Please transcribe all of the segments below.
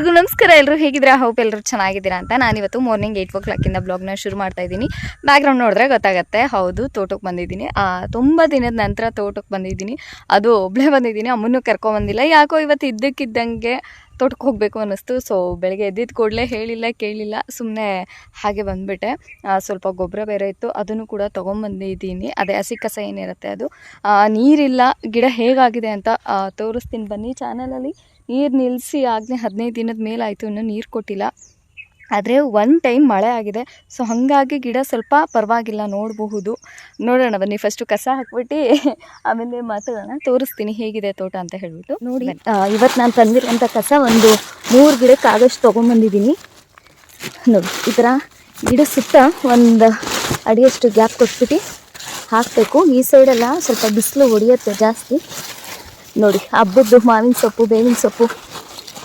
ಎಲ್ರಿಗೂ ನಮಸ್ಕಾರ. ಎಲ್ಲರೂ ಹೇಗಿದ್ರೆ ಹೌಪ್ ಎಲ್ಲರೂ ಚೆನ್ನಾಗಿದ್ದೀರಾ ಅಂತ ನಾನಿವತ್ತು ಮಾರ್ನಿಂಗ್ ಏಯ್ಟ್ ಓ ಕ್ಲಾಕಿಂದ ಬ್ಲಾಗ್ನ ಶುರು ಮಾಡ್ತಾ ಇದ್ದೀನಿ. ಬ್ಯಾಕ್ಗ್ರೌಂಡ್ ನೋಡಿದ್ರೆ ಗೊತ್ತಾಗುತ್ತೆ. ಹೌದು, ತೋಟಕ್ಕೆ ಬಂದಿದ್ದೀನಿ. ತುಂಬ ದಿನದ ನಂತರ ತೋಟಕ್ಕೆ ಬಂದಿದ್ದೀನಿ. ಅದು ಒಬ್ಬಳೇ ಬಂದಿದ್ದೀನಿ, ಅಮ್ಮನ್ನು ಕರ್ಕೊಂಬಂದಿಲ್ಲ ಯಾಕೋ ಇವತ್ತು ಇದ್ದಕ್ಕಿದ್ದಂಗೆ ತೋಟಕ್ಕೆ ಹೋಗಬೇಕು ಅನ್ನಿಸ್ತು. ಸೊ ಬೆಳಗ್ಗೆ ಎದ್ದಿದ್ದು ಕೂಡಲೇ ಹೇಳಿಲ್ಲ, ಕೇಳಿಲ್ಲ. ಸುಮ್ಮನೆ ಹಾಗೆ ಬಂದುಬಿಟ್ಟೆ. ಸ್ವಲ್ಪ ಗೊಬ್ಬರ ಬೇರೆ ಇತ್ತು. ಅದನ್ನು ಕೂಡ ತೊಗೊಂಬಂದಿದ್ದೀನಿ ಅದೇ ಹಸಿ ಕಸ ಏನಿರುತ್ತೆ ಅದು. ನೀರಿಲ್ಲ. ಗಿಡ ಹೇಗಾಗಿದೆ ಅಂತ ತೋರಿಸ್ತೀನಿ. ಬನ್ನಿ ಚಾನಲಲ್ಲಿ ನೀರು ನಿಲ್ಲಿಸಿ ಆಗಲೇ ಹದಿನೈದು ದಿನದ ಮೇಲಾಯಿತು ಇನ್ನೂ ನೀರು ಕೊಟ್ಟಿಲ್ಲ. ಆದರೆ ಒನ್ ಟೈಮ್ ಮಳೆ ಆಗಿದೆ. ಸೊ ಹಾಗಾಗಿ ಗಿಡ ಸ್ವಲ್ಪ ಪರವಾಗಿಲ್ಲ ನೋಡಬಹುದು. ನೋಡೋಣ ಬನ್ನಿ. ಫಸ್ಟು ಕಸ ಹಾಕ್ಬಿಟ್ಟು ಆಮೇಲೆ ಮಾತಾಡೋಣ ತೋರಿಸ್ತೀನಿ. ಹೇಗಿದೆ ತೋಟ ಅಂತ ಹೇಳ್ಬಿಟ್ಟು. ನೋಡಿ ಇವತ್ತು ನಾನು ತಂದಿರುವಂಥ ಕಸ ಒಂದು ಮೂರು ಗಿಡಕ್ಕೆ ಆಗಷ್ಟು ತೊಗೊಂಬಂದಿದ್ದೀನಿ. ನೋಡಿ ಈ ಥರ ಗಿಡ ಸುತ್ತ ಒಂದು ಅಡಿಯಷ್ಟು ಗ್ಯಾಪ್ ಕೊಟ್ಬಿಟ್ಟು ಹಾಕಬೇಕು. ಈ ಸೈಡೆಲ್ಲ ಸ್ವಲ್ಪ ಬಿಸಿಲು ಹೊಡಿಯುತ್ತೆ ಜಾಸ್ತಿ. ನೋಡಿ, ಹಬ್ಬದ್ದು ಮಾವಿನ ಸೊಪ್ಪು, ಬೇವಿನ ಸೊಪ್ಪು,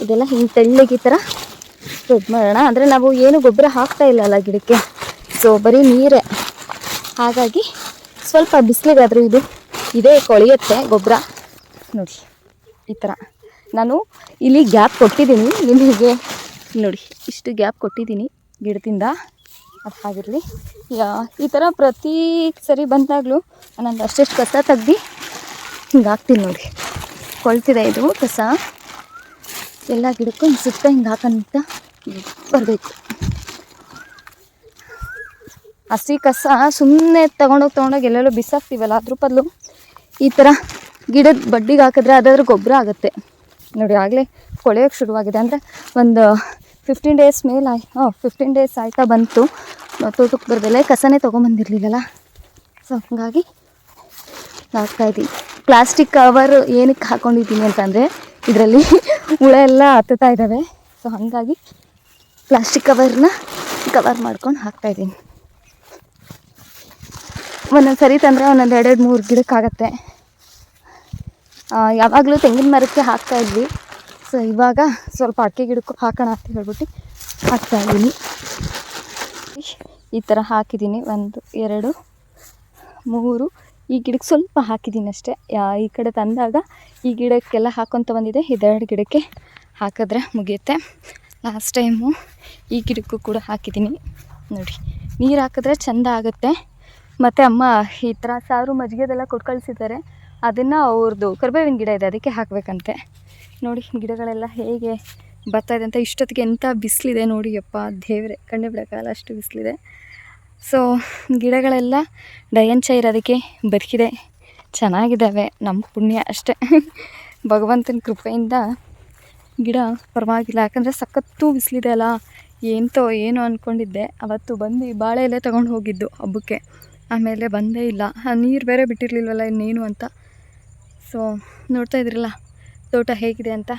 ಇದೆಲ್ಲ ಹಿಂಗೆ ತೆಳ್ಳಗೆ ಈ ಥರ ಸ್ಪ್ರೆಡ್ ಮಾಡೋಣ. ಅಂದರೆ ನಾವು ಏನು ಗೊಬ್ಬರ ಹಾಕ್ತಾ ಇಲ್ಲಲ್ಲ ಗಿಡಕ್ಕೆ. ಸೊ ಬರೀ ನೀರೇ. ಹಾಗಾಗಿ ಸ್ವಲ್ಪ ಬಿಸಿಲಿಗಾದರೂ ಇದು ಇದೇ ಕೊಳೆಯುತ್ತೆ ಗೊಬ್ಬರ. ನೋಡಿ, ಈ ಥರ. ನಾನು ಇಲ್ಲಿ ಗ್ಯಾಪ್ ಕೊಟ್ಟಿದ್ದೀನಿ ನಿಮಗೆ. ನೋಡಿ, ಇಷ್ಟು ಗ್ಯಾಪ್ ಕೊಟ್ಟಿದ್ದೀನಿ ಗಿಡದಿಂದ. ಅದು ಆಗಿರಲಿ ಈ ಥರ ಪ್ರತಿ ಸರಿ ಬಂದಾಗಲೂ ನಾನು ಅಷ್ಟೆಷ್ಟು ಕಸ ತೆಗ್ದು ಹಿಂಗೆ ಹಾಕ್ತೀನಿ ನೋಡಿ. ಕೊಳ್ತಿದೆ ಇದು ಕಸ. ಎಲ್ಲ ಗಿಡಕ್ಕೂ ಸುತ್ತ ಹಿಂಗೆ ಹಾಕೊಂತ ಬರಬೇಕು. ಹಸಿ ಕಸ ಸುಮ್ಮನೆ ತೊಗೊಂಡೋಗಿ ತೊಗೊಂಡೋಗಿ ಎಲ್ಲೆಲ್ಲೋ ಬಿಸಾಕ್ತೀವಲ್ಲ ಅದ್ರ ಬದಲು ಈ ಥರ ಗಿಡದ ಬಡ್ಡಿಗೆ ಹಾಕಿದ್ರೆ ಅದಾದ್ರೂ ಗೊಬ್ಬರ ಆಗುತ್ತೆ. ನೋಡಿ, ಆಗಲೇ ಕೊಳೆಯೋಕ್ಕೆ ಶುರುವಾಗಿದೆ. ಅಂದರೆ ಒಂದು ಫಿಫ್ಟೀನ್ ಡೇಸ್ ಮೇಲೆ ಆಯ್ ಹಾಂ ಫಿಫ್ಟೀನ್ ಡೇಸ್ ಆಯ್ತಾ ಬಂತು. ತೋಟಕ್ಕೆ ಬರ್ದಲ್ಲೇ ಕಸನೇ ತೊಗೊಂಬಂದಿರಲಿಲ್ಲಲ್ಲ. ಸೊ ಹಾಗಾಗಿ ಹಾಕ್ತಾಯಿದ್ದೀನಿ ಪ್ಲಾಸ್ಟಿಕ್ ಕವರ್ ಏನಕ್ಕೆ ಹಾಕೊಂಡಿದ್ದೀನಿ ಅಂತಂದರೆ ಇದರಲ್ಲಿ ಹುಳ ಎಲ್ಲ ಹತ್ತುತ್ತಾ ಇದ್ದಾವೆ. ಸೊ ಹಾಗಾಗಿ ಪ್ಲಾಸ್ಟಿಕ್ ಕವರ್ನ ಕವರ್ ಮಾಡ್ಕೊಂಡು ಹಾಕ್ತಾ ಇದ್ದೀನಿ ಒಂದೊಂದು ಸರಿ ತಂದರೆ ಒಂದೊಂದು ಎರಡೆರಡು ಮೂರು ಗಿಡಕ್ಕಾಗತ್ತೆ. ಯಾವಾಗಲೂ ತೆಂಗಿನ ಮರಕ್ಕೆ ಹಾಕ್ತಾ ಇದ್ವಿ. ಸೊ ಇವಾಗ ಸ್ವಲ್ಪ ಅಡಿಕೆ ಗಿಡಕ್ಕೂ ಹಾಕೋಣ ಅಂತ ಹೇಳ್ಬಿಟ್ಟು ಹಾಕ್ತಾ ಇದ್ದೀನಿ ಈ ಥರ ಹಾಕಿದ್ದೀನಿ. ಒಂದು, ಎರಡು, ಮೂರು. ಈ ಗಿಡಕ್ಕೆ ಸ್ವಲ್ಪ ಹಾಕಿದ್ದೀನಿ ಅಷ್ಟೇ. ಈ ಕಡೆ ತಂದಾಗ ಈ ಗಿಡಕ್ಕೆಲ್ಲ ಹಾಕೊತ ಬಂದಿದೆ. ಇದೆರಡು ಗಿಡಕ್ಕೆ ಹಾಕಿದ್ರೆ ಮುಗಿಯುತ್ತೆ. ಲಾಸ್ಟ್ ಟೈಮು ಈ ಗಿಡಕ್ಕೂ ಕೂಡ ಹಾಕಿದ್ದೀನಿ ನೋಡಿ, ನೀರು ಹಾಕಿದ್ರೆ ಚೆಂದ ಆಗುತ್ತೆ. ಮತ್ತು ಅಮ್ಮ ಈ ಥರ ಸಾರು ಮಜ್ಜಿಗೆದೆಲ್ಲ ಕೊಟ್ಟು ಕಳಿಸಿದ್ದಾರೆ. ಅದನ್ನು ಅವ್ರದ್ದು ಕರ್ಬೇವಿನ ಗಿಡ ಇದೆ, ಅದಕ್ಕೆ ಹಾಕಬೇಕಂತೆ. ನೋಡಿ, ಗಿಡಗಳೆಲ್ಲ ಹೇಗೆ ಬರ್ತಾ ಇದೆ ಅಂತ, ಇಷ್ಟೊತ್ತಿಗೆ ಎಂಥ ಬಿಸಿಲಿದೆ ನೋಡಿ ಯಪ್ಪ ದೇವ್ರೆ, ಕಣ್ಣು ಬಿಡೋಕ್ಕಾಗಲ್ಲ ಅಷ್ಟು ಬಿಸಿಲಿದೆ. ಸೊ, ಗಿಡಗಳೆಲ್ಲ ಡಯಂಚ ಇರೋದಕ್ಕೆ ಬದುಕಿದೆ. ಚೆನ್ನಾಗಿದ್ದಾವೆ, ನಮ್ಮ ಪುಣ್ಯ ಅಷ್ಟೇ. ಭಗವಂತನ ಕೃಪೆಯಿಂದ ಗಿಡ ಪರವಾಗಿಲ್ಲ. ಯಾಕಂದರೆ ಸಖತ್ತು ಬಿಸಿಲಿದೆ ಅಲ್ಲ. ಏಂತೋ ಏನೋ ಅಂದ್ಕೊಂಡಿದ್ದೆ ಅವತ್ತು ಬಂದು ಬಾಳೆ ಎಲೆ ತೊಗೊಂಡು ಹೋಗಿದ್ದು ಹಬ್ಬಕ್ಕೆ. ಆಮೇಲೆ ಬಂದೇ ಇಲ್ಲ. ನೀರು ಬೇರೆ ಬಿಟ್ಟಿರಲಿಲ್ವಲ್ಲ ಇನ್ನೇನು ಅಂತ. ಸೊ, ನೋಡ್ತಾ ಇದ್ರಲ್ಲ, ತೋಟ ಹೇಗಿದೆ ಅಂತ.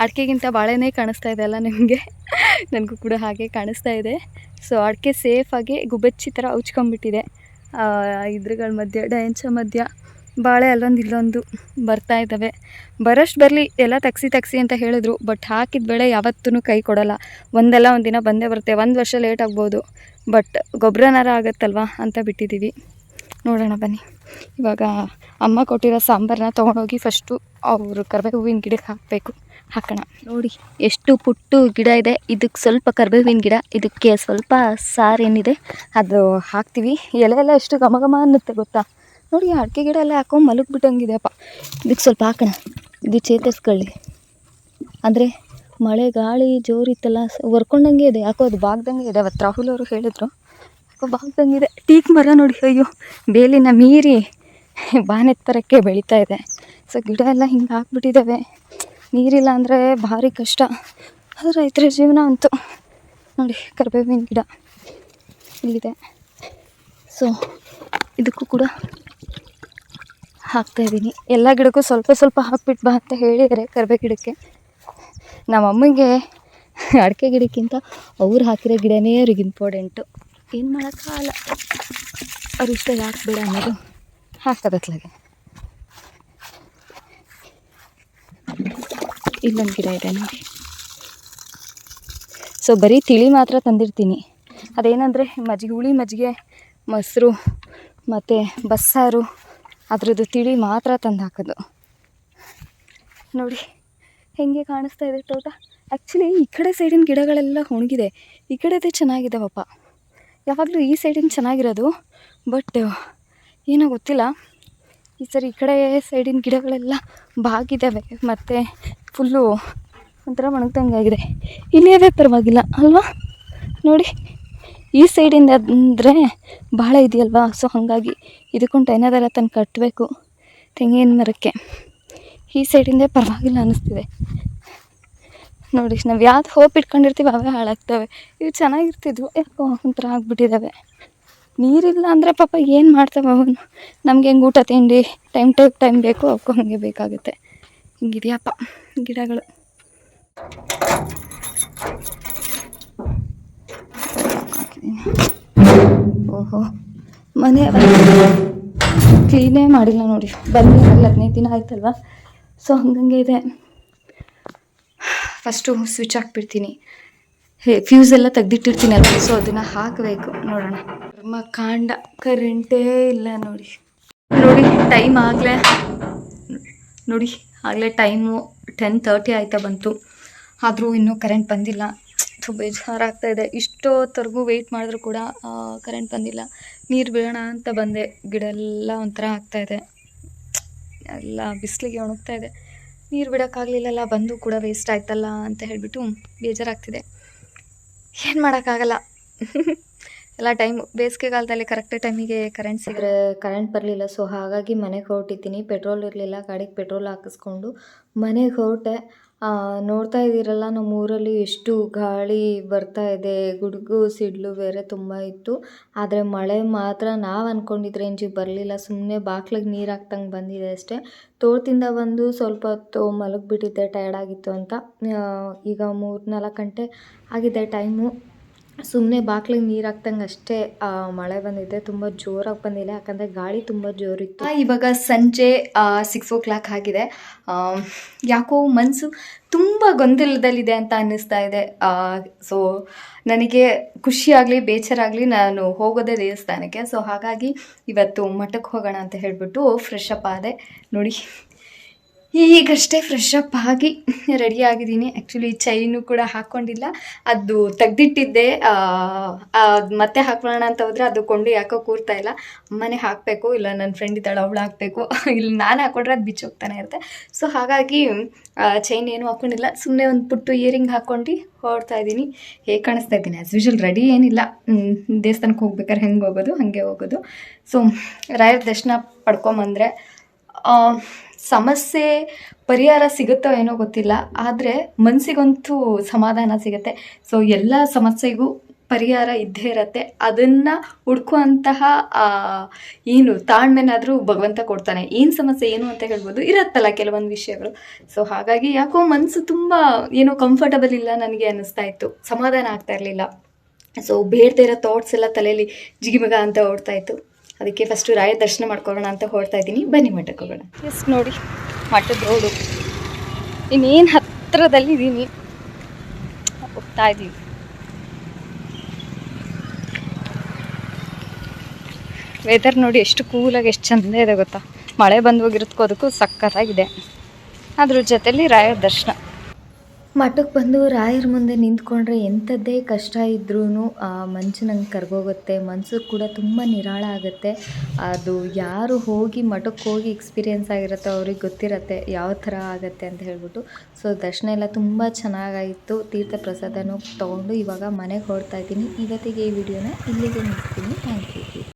ಅಡಿಕೆಗಿಂತ ಬಾಳೆನೇ ಕಾಣಿಸ್ತಾ ಇದೆ ಅಲ್ಲ ನಿಮಗೆ? ನನಗೂ ಕೂಡ ಹಾಗೆ ಕಾಣಿಸ್ತಾ ಇದೆ. ಸೊ ಅಡಿಕೆ ಸೇಫಾಗಿ ಗುಬ್ಬಚ್ಚಿ ಥರ ಉಚ್ಕೊಂಡ್ಬಿಟ್ಟಿದೆ ಇದ್ರಗಳ ಮಧ್ಯೆ ಡಯಂಚ ಮಧ್ಯ, ಬಾಳೆ ಅಲ್ಲೊಂದು ಇಲ್ಲೊಂದು ಬರ್ತಾ ಇದ್ದಾವೆ ಬರೋಷ್ಟು ಬರಲಿ, ಎಲ್ಲ ತಗ್ಸಿ ತಗ್ಸಿ ಅಂತ ಹೇಳಿದ್ರು, ಬಟ್ ಹಾಕಿದ ಬೆಳೆ ಯಾವತ್ತೂ ಕೈ ಕೊಡಲ್ಲ. ಒಂದಲ್ಲ ಒಂದು ದಿನ ಬಂದೇ ಬರುತ್ತೆ, ಒಂದು ವರ್ಷ ಲೇಟ್ ಆಗ್ಬೋದು. ಬಟ್ ಗೊಬ್ಬರನಾರ ಆಗುತ್ತಲ್ವಾ ಅಂತ ಬಿಟ್ಟಿದ್ದೀವಿ ನೋಡೋಣ ಬನ್ನಿ. ಇವಾಗ ಅಮ್ಮ ಕೊಟ್ಟಿರೋ ಸಾಂಬಾರನ್ನ ತೊಗೊಂಡೋಗಿ ಫಸ್ಟು ಅವರು ಕರ್ಬೇವು ಹೂವಿನ ಗಿಡಕ್ಕೆ ಹಾಕಬೇಕು. ಹಾಕೋಣ. ನೋಡಿ, ಎಷ್ಟು ಪುಟ್ಟು ಗಿಡ ಇದೆ. ಇದಕ್ಕೆ ಸ್ವಲ್ಪ ಕರ್ಬೇವಿನ ಗಿಡ, ಇದಕ್ಕೆ ಸ್ವಲ್ಪ ಸಾರು ಏನಿದೆ, ಅದು ಹಾಕ್ತೀವಿ. ಎಲೆ ಎಲ್ಲ ಎಷ್ಟು ಘಮ ಘಮ ಅನ್ನುತ್ತೆ ಗೊತ್ತಾ? ನೋಡಿ ಅಡಿಕೆ ಗಿಡ ಎಲ್ಲ ಹಾಕೊಂಡು ಮಲಗಿಬಿಟ್ಟಂಗಿದೆಯಪ್ಪ. ಇದಕ್ಕೆ ಸ್ವಲ್ಪ ಹಾಕೋಣ. ಇದು ಚೇತರಿಸ್ಕೊಳ್ಳಿ. ಅಂದರೆ ಮಳೆ, ಗಾಳಿ, ಜೋರಿತ್ತಲ್ಲ ಹೊರ್ಕೊಂಡಂಗೆ ಇದೆ. ಯಾಕೋ ಅದು ಬಾಗ್ದಂಗೆ ಇದೆ. ಅವತ್ತು ರಾಹುಲ್ ಅವರು ಹೇಳಿದ್ರು. ಬಾಗ್ದಂಗಿದೆ ಟೀಕ್ ಮರ ನೋಡಿ, ಅಯ್ಯೋ, ಬೇಲಿನ ಮೀರಿ ಬಾನೆತ್ತರಕ್ಕೆ ಬೆಳೀತಾ ಇದೆ. ಸೊ, ಗಿಡ ಎಲ್ಲ ಹಿಂಗೆ ಹಾಕ್ಬಿಟ್ಟಿದ್ದಾವೆ ನೀರಿಲ್ಲ ಅಂದರೆ ಭಾರಿ ಕಷ್ಟ. ಅದು ರೈತರ ಜೀವನ ಅಂತೂ. ನೋಡಿ, ಕರ್ಬೇವಿನ ಗಿಡ ಇಲ್ಲಿದೆ. ಸೊ, ಇದಕ್ಕೂ ಕೂಡ ಹಾಕ್ತಾಯಿದ್ದೀನಿ ಎಲ್ಲ ಗಿಡಕ್ಕೂ ಸ್ವಲ್ಪ ಸ್ವಲ್ಪ ಹಾಕ್ಬಿಟ್ಟು ಬಾ ಅಂತ ಹೇಳಿದರೆ ಕರಿಬೇ ಗಿಡಕ್ಕೆ. ನಮ್ಮ ಅಮ್ಮಿಗೆ ಅಡಿಕೆ ಗಿಡಕ್ಕಿಂತ ಅವ್ರು ಹಾಕಿರೋ ಗಿಡನೇ ಅವ್ರಿಗೆ ಇಂಪಾರ್ಟೆಂಟು ಏನು ಮಾಡೋಕ್ಕಾಗಲ್ಲ ಅವ್ರ ಇಷ್ಟ ಯಾಕೆ ಬೇಡ ಅನ್ನೋದು ಹಾಕೋದತ್ಲಾಗೆ. ಇಲ್ಲೊಂದು ಗಿಡ ಇದೆ ನೋಡಿ. ಸೊ ಬರೀ ತಿಳಿ ಮಾತ್ರ ತಂದಿರ್ತೀನಿ. ಅದೇನಂದರೆ ಮಜ್ಜಿಗೆ ಹುಳಿ ಮಜ್ಜಿಗೆ, ಮೊಸರು, ಮತ್ತು ಬಸ್ಸಾರು, ಅದರದ್ದು ತಿಳಿ ಮಾತ್ರ ತಂದು ಹಾಕೋದು. ನೋಡಿ, ಹೇಗೆ ಕಾಣಿಸ್ತಾ ಇದೆ ತೋಟ. ಆ್ಯಕ್ಚುಲಿ ಈ ಕಡೆ ಸೈಡಿನ ಗಿಡಗಳೆಲ್ಲ ಒಣಗಿದೆ ಈ ಕಡೆದೇ ಚೆನ್ನಾಗಿದ್ದಾವಪ್ಪ ಯಾವಾಗಲೂ ಈ ಸೈಡಿನ ಚೆನ್ನಾಗಿರೋದು, ಬಟ್ ಏನೋ ಗೊತ್ತಿಲ್ಲ. ಈ ಸರಿ ಈ ಕಡೆ ಸೈಡಿನ ಗಿಡಗಳೆಲ್ಲ ಬಾಗಿದ್ದಾವೆ ಮತ್ತು ಫುಲ್ಲು ಒಂಥರ ಒಣಗ್ದಂಗೆ ಆಗಿದೆ ಇಲ್ಲಿಯದೇ ಪರವಾಗಿಲ್ಲ, ಅಲ್ವಾ? ನೋಡಿ, ಈ ಸೈಡಿಂದ ಅಂದರೆ ಭಾಳ ಇದೆಯಲ್ವಾ? ಸೊ ಹಾಗಾಗಿ ಇದಕ್ಕೊಂದು ಟೈನದೆಲ್ಲ ತಂದು ಕಟ್ಟಬೇಕು ತೆಂಗಿನ ಮರಕ್ಕೆ. ಈ ಸೈಡಿಂದೇ ಪರವಾಗಿಲ್ಲ ಅನ್ನಿಸ್ತಿದೆ ನೋಡಿ ನಾವು ಯಾವ್ದು ಹೋಪ್ ಇಟ್ಕೊಂಡಿರ್ತೀವಿ ಅವೇ ಹಾಳಾಗ್ತವೆ. ಇವು ಚೆನ್ನಾಗಿರ್ತಿದ್ವು, ಯಾಕೋ ಒಂಥರ ಆಗ್ಬಿಟ್ಟಿದ್ದಾವೆ ನೀರಿಲ್ಲ ಅಂದರೆ ಪಾಪ ಏನು ಮಾಡ್ತಾವೆ ಅವನು? ನಮ್ಗೆ ಹೆಂಗೆ ಊಟ, ತಿಂಡಿ ಟೈಮ್ ಟೈಮ್ ಟೈಮ್ ಬೇಕು ಅವಕ್ಕೂ ಹಾಗೆ ಬೇಕಾಗುತ್ತೆ. ಹಿಂಗಿದೆಯಪ್ಪ, ಗಿಡಗಳು. ಓಹೋ, ಮನೆ ಕ್ಲೀನೇ ಮಾಡಿಲ್ಲ ನೋಡಿ ಬಂದು ಒಂದು ಹದಿನೈದು ದಿನ ಆಯ್ತಲ್ವ? ಸೊ ಹಂಗಂಗೆ ಇದೆ. ಫಸ್ಟು ಸ್ವಿಚ್ ಹಾಕ್ಬಿಡ್ತೀನಿ. ಹೇ ಫ್ಯೂಸ್ ಎಲ್ಲ ತೆಗ್ದಿಟ್ಟಿರ್ತೀನಿ ಅಲ್ಲ ಸೊ ಅದನ್ನು ಹಾಕಬೇಕು. ನೋಡೋಣ. ನಮ್ಮ ಕಾಂಡ ಕರೆಂಟೇ ಇಲ್ಲ ನೋಡಿ. ನೋಡಿ ಟೈಮ್ ಆಗಲೇ. ನೋಡಿ, ಆಗಲೇ ಟೈಮು ಟೆನ್ ತರ್ಟಿ ಆಯ್ತಾ ಬಂತು. ಆದರೂ ಇನ್ನೂ ಕರೆಂಟ್ ಬಂದಿಲ್ಲ. ತುಂಬ ಬೇಜಾರಾಗ್ತಾ ಇದೆ. ಇಷ್ಟೊತ್ತವರೆಗೂ ವೆಯ್ಟ್ ಮಾಡಿದ್ರು ಕೂಡ ಕರೆಂಟ್ ಬಂದಿಲ್ಲ. ನೀರು ಬೀಳೋಣ ಅಂತ ಬಂದೆ. ಗಿಡ ಎಲ್ಲ ಒಂಥರ ಆಗ್ತಾಯಿದೆ ಎಲ್ಲ ಬಿಸಿಲಿಗೆ ಒಣಗ್ತಾ ನೀರು ಬಿಡೋಕ್ಕಾಗಲಿಲ್ಲಲ್ಲ, ಬಂದು ಕೂಡ ವೇಸ್ಟ್ ಆಯ್ತಲ್ಲ ಅಂತ ಹೇಳಿಬಿಟ್ಟು ಬೇಜಾರಾಗ್ತಿದೆ. ಏನು ಮಾಡೋಕ್ಕಾಗಲ್ಲ. ಎಲ್ಲ ಟೈಮ್ ಬೇಸಿಗೆಗಾಲದಲ್ಲಿ ಕರೆಕ್ಟ್ ಟೈಮಿಗೆ ಕರೆಂಟ್ ಸಿಗರೆ ಕರೆಂಟ್ ಬರಲಿಲ್ಲ ಸೊ ಹಾಗಾಗಿ ಮನೆಗೆ ಹೊರಟಿದ್ದೀನಿ. ಪೆಟ್ರೋಲ್ ಇರಲಿಲ್ಲ, ಗಾಡಿಗೆ ಪೆಟ್ರೋಲ್ ಹಾಕಿಸ್ಕೊಂಡು ಮನೆಗೆ ಹೊರಟೆ. ನೋಡ್ತಾ ಇದ್ದೀರಲ್ಲ ನಮ್ಮ ಊರಲ್ಲಿ ಎಷ್ಟು ಗಾಳಿ ಬರ್ತಾ ಇದೆ. ಗುಡುಗು, ಸಿಡ್ಲು ಬೇರೆ ತುಂಬ ಇತ್ತು. ಆದರೆ ಮಳೆ ಮಾತ್ರ ನಾವು ಅಂದ್ಕೊಂಡಿದ್ದ ರೇಂಜಿಗೆ ಬರಲಿಲ್ಲ. ಸುಮ್ಮನೆ ಬಾಗ್ಲಿಗೆ ನೀರು ಹಾಕ್ದಂಗೆ ಬಂದಿದೆ ಅಷ್ಟೇ. ತೋಟದಿಂದ ಬಂದು ಸ್ವಲ್ಪ ಹೊತ್ತು ಮಲಗಿಬಿಟ್ಟಿದ್ದೆ ಟಯರ್ಡ್ ಆಗಿತ್ತು ಅಂತ. ಈಗ ಮೂರು ನಾಲ್ಕು ಗಂಟೆ ಆಗಿದೆ ಟೈಮು ಸುಮ್ಮನೆ ಬಾಗಿಲಿಗೆ ನೀರು ಹಾಕ್ದಂಗೆ ಅಷ್ಟೇ ಮಳೆ ಬಂದಿದೆ. ತುಂಬ ಜೋರಾಗಿ ಬಂದಿಲ್ಲ. ಯಾಕಂದರೆ ಗಾಳಿ ತುಂಬ ಜೋರಿತ್ತು. ಇವಾಗ ಸಂಜೆ ಸಿಕ್ಸ್ ಓ ಕ್ಲಾಕ್ ಆಗಿದೆ. ಯಾಕೋ ಮನಸ್ಸು ತುಂಬ ಗೊಂದಲದಲ್ಲಿದೆ ಅಂತ ಅನ್ನಿಸ್ತಾ ಇದೆ. ಸೊ ನನಗೆ ಖುಷಿಯಾಗಲಿ, ಬೇಜಾರಾಗಲಿ ನಾನು ಹೋಗೋದೇ ದೇವಸ್ಥಾನಕ್ಕೆ. ಸೊ ಹಾಗಾಗಿ ಇವತ್ತು ಮಠಕ್ಕೆ ಹೋಗೋಣ ಅಂತ ಹೇಳಿಬಿಟ್ಟು ಫ್ರೆಶ್ ಅಪ್ ಆದೆ. ನೋಡಿ. ಈಗಷ್ಟೇ ಫ್ರೆಶ್ ಅಪ್ ಆಗಿ ರೆಡಿ ಆಗಿದ್ದೀನಿ. ಆ್ಯಕ್ಚುಲಿ ಚೈನು ಕೂಡ ಹಾಕ್ಕೊಂಡಿಲ್ಲ ಅದು ತೆಗ್ದಿಟ್ಟಿದ್ದೆ. ಅದು ಮತ್ತೆ ಹಾಕ್ಕೊಳ್ಳೋಣ ಅಂತ ಹೋದರೆ ಅದು ಕೊಂಡು ಯಾಕೋ ಕೂರ್ತಾ ಇಲ್ಲ. ಅಮ್ಮನೆ ಹಾಕಬೇಕು, ಇಲ್ಲ ನನ್ನ ಫ್ರೆಂಡ್ ಇದ್ದಾಳೆ, ಅವಳು ಹಾಕಬೇಕು. ಇಲ್ಲಿ ನಾನು ಹಾಕೊಂಡ್ರೆ ಅದು ಬಿಚ್ಚೋಗ್ತಾನೆ ಇರುತ್ತೆ. ಸೊ ಹಾಗಾಗಿ ಚೈನ್ ಏನು ಹಾಕ್ಕೊಂಡಿಲ್ಲ ಸುಮ್ಮನೆ ಒಂದು ಪುಟ್ಟು ಇಯರಿಂಗ್ ಹಾಕ್ಕೊಂಡು ಹೊರಡ್ತಾ ಇದ್ದೀನಿ. ಹೇಗೆ ಕಾಣಿಸ್ತಾ ಇದ್ದೀನಿ? ಆ್ಯಸ್ ಯೂಶಲ್ ರೆಡಿ ಏನಿಲ್ಲ. ದೇವಸ್ಥಾನಕ್ಕೆ ಹೋಗ್ಬೇಕಾದ್ರೆ ಹೆಂಗೆ ಹೋಗೋದು, ಹಾಗೆ ಹೋಗೋದು. ಸೊ ರಾಯರ ದರ್ಶನ ಪಡ್ಕೊಂಬಂದರೆ ಸಮಸ್ಯೆ, ಪರಿಹಾರ ಸಿಗುತ್ತೋ ಏನೋ ಗೊತ್ತಿಲ್ಲ. ಆದರೆ ಮನಸ್ಸಿಗಂತೂ ಸಮಾಧಾನ ಸಿಗುತ್ತೆ. ಸೊ ಎಲ್ಲ ಸಮಸ್ಯೆಗೂ ಪರಿಹಾರ ಇದ್ದೇ ಇರತ್ತೆ. ಅದನ್ನು ಹುಡ್ಕುವಂತಹ ಏನು ತಾಳ್ಮೆನಾದರೂ ಭಗವಂತ ಕೊಡ್ತಾನೆ. ಏನು ಸಮಸ್ಯೆ, ಏನು ಅಂತ ಹೇಳ್ಬೋದು, ಇರತ್ತಲ್ಲ ಕೆಲವೊಂದು ವಿಷಯಗಳು. ಸೊ ಹಾಗಾಗಿ ಯಾಕೋ ಮನಸ್ಸು ತುಂಬ ಏನೋ ಕಂಫರ್ಟಬಲ್ ಇಲ್ಲ ನನಗೆ ಅನ್ನಿಸ್ತಾ ಇತ್ತು. ಸಮಾಧಾನ ಆಗ್ತಾ ಇರಲಿಲ್ಲ. ಸೊ ಬೇಡದೇ ಇರೋ ಥಾಟ್ಸ್ ಎಲ್ಲ ತಲೆಯಲ್ಲಿ ಜಿಗಿಮಗ ಅಂತ ಓಡ್ತಾ ಇತ್ತು. ಅದಕ್ಕೆ ಫಸ್ಟು ರಾಯ ದರ್ಶನ ಮಾಡ್ಕೊಳ್ಳೋಣ ಅಂತ ಹೊರಡ್ತಾ ಇದ್ದೀನಿ. ಬನ್ನಿ ಮಠಕ್ಕೆ ಹೋಗೋಣ. ಎಸ್ ನೋಡಿ, ಮಠದ ರೋಡು. ಇನ್ನೇನು ಹತ್ತಿರದಲ್ಲಿದ್ದೀನಿ ಹೋಗ್ತಾ ಇದ್ದೀವಿ. ವೆದರ್ ನೋಡಿ ಎಷ್ಟು ಕೂಲಾಗಿ ಎಷ್ಟು ಚಂದ ಇದೆ ಗೊತ್ತಾ. ಮಳೆ ಬಂದು ಹೋಗಿರೋದಕ್ಕೂ ಅದಕ್ಕೂ ಸಕ್ಕತ್ತಾಗಿದೆ. ಅದ್ರ ಜೊತೆಯಲ್ಲಿ ರಾಯರ ದರ್ಶನ. ಮಠಕ್ಕೆ ಬಂದು ರಾಯರ ಮುಂದೆ ನಿಂತ್ಕೊಂಡ್ರೆ ಎಂಥದ್ದೇ ಕಷ್ಟ ಇದ್ರೂ ಮನ್ಸು ನಂಗೆ ಕರ್ಗೋಗುತ್ತೆ. ಮನಸ್ಸು ಕೂಡ ತುಂಬ ನಿರಾಳ ಆಗುತ್ತೆ. ಅದು ಯಾರು ಹೋಗಿ ಮಠಕ್ಕೆ ಹೋಗಿ ಎಕ್ಸ್ಪೀರಿಯೆನ್ಸ್ ಆಗಿರುತ್ತೋ ಅವ್ರಿಗೆ ಗೊತ್ತಿರತ್ತೆ ಯಾವ ಥರ ಆಗುತ್ತೆ ಅಂತ ಹೇಳ್ಬಿಟ್ಟು. ಸೊ ದರ್ಶನ ಎಲ್ಲ ತುಂಬ ಚೆನ್ನಾಗಾಯಿತು. ತೀರ್ಥ ಪ್ರಸಾದನೂ ತೊಗೊಂಡು ಇವಾಗ ಮನೆಗೆ ಹೊರಡ್ತಾ ಇದ್ದೀನಿ. ಇವತ್ತಿಗೆ ಈ ವಿಡಿಯೋನ ಇಲ್ಲಿಗೆ ಮುಗಿಸ್ತೀನಿ. Thank you